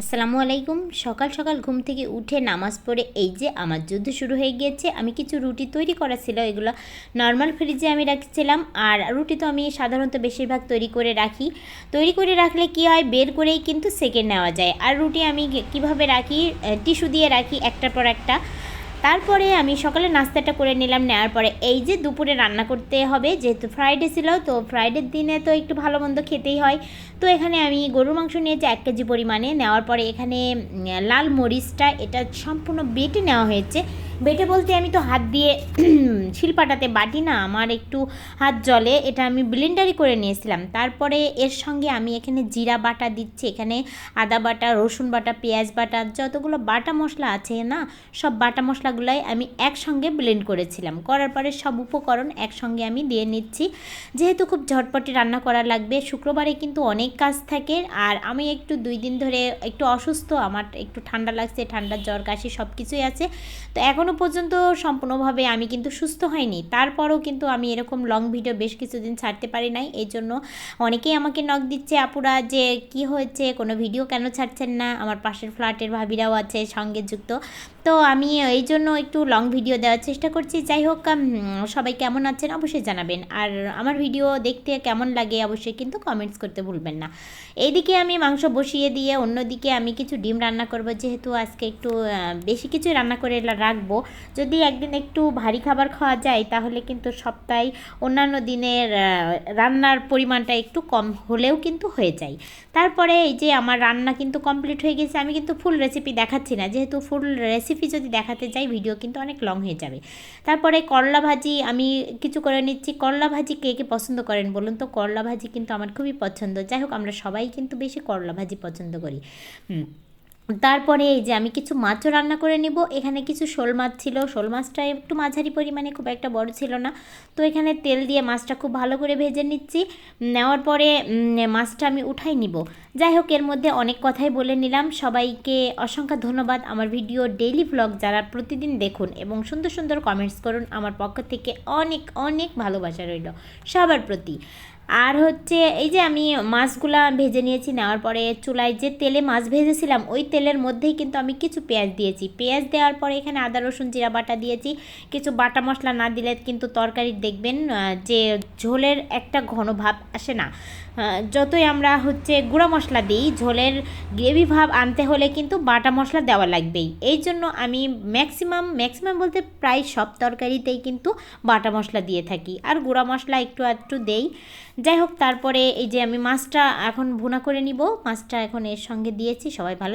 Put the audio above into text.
আসসালামু আলাইকুম। সকাল সকাল ঘুম থেকে উঠে নামাজ পড়ে এই যে আমার যুদ্ধ শুরু হয়ে গিয়েছে। আমি কিছু রুটি তৈরি করা ছিল, এগুলো নর্মাল ফ্রিজে আমি রাখছিলাম। আর রুটি তো আমি সাধারণত বেশিরভাগ তৈরি করে রাখি। তৈরি করে রাখলে কি হয়? বের করেই কিন্তু সেকেন্ড নেওয়া যায়। আর রুটি আমি কীভাবে রাখি? টিস্যু দিয়ে রাখি একটার পর একটা। তারপরে আমি সকালে নাস্তাটা করে নিলাম, নেওয়ার পরে এই যে দুপুরে রান্না করতে হবে, যেহেতু ফ্রাইডে ছিল, তো ফ্রাইডের দিনে তো একটু ভালো মন্দ খেতেই হয়। তো এখানে আমি গরুর মাংস নিয়েছি এক কেজি পরিমাণে, নেওয়ার পরে এখানে লাল মরিচটা, এটা সম্পূর্ণ বেটে নেওয়া হয়েছে। বেটে বলতে আমি তো হাত দিয়ে শিলপাটাতে বাটি না, আমার একটু হাত জলে, এটা আমি ব্লেন্ডারি করে নিয়েছিলাম। তারপরে এর সঙ্গে আমি এখানে জিরা বাটা দিচ্ছি, এখানে আদা বাটা, রসুন বাটা, পেঁয়াজ বাটা, যতগুলো বাটা মশলা আছে না, সব বাটা মশলাগুলোই আমি একসঙ্গে ব্লেন্ড করেছিলাম। করার পরে সব উপকরণ একসঙ্গে আমি দিয়ে নিচ্ছি। যেহেতু খুব ঝটপটে রান্না করা লাগবে, শুক্রবারে কিন্তু অনেক কাজ থাকে আর আমি একটু দুই দিন ধরে একটু অসুস্থ, আমার একটু ঠান্ডা লাগছে, ঠান্ডার জ্বর কাশি সব কিছুই আছে। তো এখনও এখনও পর্যন্ত সম্পূর্ণভাবে আমি কিন্তু সুস্থ হয়নি। তারপরও কিন্তু আমি এরকম লং ভিডিও বেশ কিছুদিন ছাড়তে পারি নাই। এই জন্য অনেকেই আমাকে নখ দিচ্ছে, আপুরা, যে কি হয়েছে? কোনো ভিডিও কেন ছাড়ছেন না? আমার পাশের ফ্ল্যাটের ভাবিরাও আছে, সঙ্গে যুক্ত। তো আমি এই জন্য একটু লং ভিডিও দেওয়ার চেষ্টা করছি। যাই হোক সবাই কেমন আছেন অবশ্যই জানাবেন। আর আমার ভিডিও দেখতে কেমন লাগে অবশ্যই কিন্তু কমেন্টস করতে ভুলবেন না। এইদিকে আমি মাংস বসিয়ে দিয়ে অন্যদিকে আমি কিছু ডিম রান্না করব। যেহেতু আজকে একটু বেশি কিছু রান্না করে রাখব। যদি একদিন একটু ভারী খাবার খাওয়া যায়, তাহলে কিন্তু সপ্তাহে অন্যান্য দিনের রান্নার পরিমাণটা একটু কম হলেও কিন্তু হয়ে যায়। তারপরে এই যে আমার রান্না কিন্তু কমপ্লিট হয়ে গেছে, আমি কিন্তু ফুল রেসিপি দেখাচ্ছি না। যেহেতু ফুল রেসিপি যদি দেখাতে যাই ভিডিও কিন্তু অনেক লং হয়ে যাবে। তারপরে করলা ভাজি, আমি কিছু করে নিচ্ছি। করলা ভাজি কে কে পছন্দ করেন বলুন তো? করলা ভাজি কিন্তু আমার খুবই পছন্দ। যাই হোক, আমরা সবাই কিন্তু বেশি করলা ভাজি পছন্দ করি। হুম। তারপরে এই যে আমি কিছু মাছও রান্না করে নেব। এখানে কিছু শোল মাছ ছিল। শোল মাছটা একটু মাঝারি পরিমাণে খুব একটা বড় ছিল না। তো এখানে তেল দিয়ে মাছটা খুব ভালো করে ভেজে নিচ্ছি। নেওয়ার পরে মাছটা আমি উঠাই নিব। যাই হোক, এর মধ্যে অনেক কথাই বলে নিলাম। সবাইকে অসংখ্য ধন্যবাদ আমার ভিডিও ডেইলি ব্লগ যারা প্রতিদিন দেখুন এবং সুন্দর সুন্দর কমেন্টস করুন। আমার পক্ষ থেকে অনেক অনেক ভালোবাসা রইল সবার প্রতি। আর হচ্ছে এই যে আমি মাছগুলা ভেজে নিয়েছি, নেওয়ার পরে চুলায় যে তেলে মাছ ভেজেছিলাম, ওই তেলের মধ্যেই কিন্তু আমি কিছু পেঁয়াজ দিয়েছি। পেঁয়াজ দেওয়ার পরে এখানে আদা, রসুন, জিরা বাটা দিয়েছি। কিছু বাটা মশলা না দিলে কিন্তু তরকারি দেখবেন যে ঝোলের একটা ঘন ভাব আসে না। যতই আমরা হচ্ছে গুঁড়া মশলা দিই, ঝোলের গ্রেভি ভাব আনতে হলে কিন্তু বাটা মশলা দেওয়া লাগবেই। এই জন্য আমি ম্যাক্সিমাম ম্যাক্সিমাম বলতে প্রায় সব তরকারিতেই কিন্তু বাটা মশলা দিয়ে থাকি। আর গুঁড়া মশলা একটু একটু দেই। যাই হোক তারপরে এই যে আমি মাছটা এখন ভুনা করে নিব। মাছটা এখন এর সঙ্গে দিয়েছি, সবাই ভালো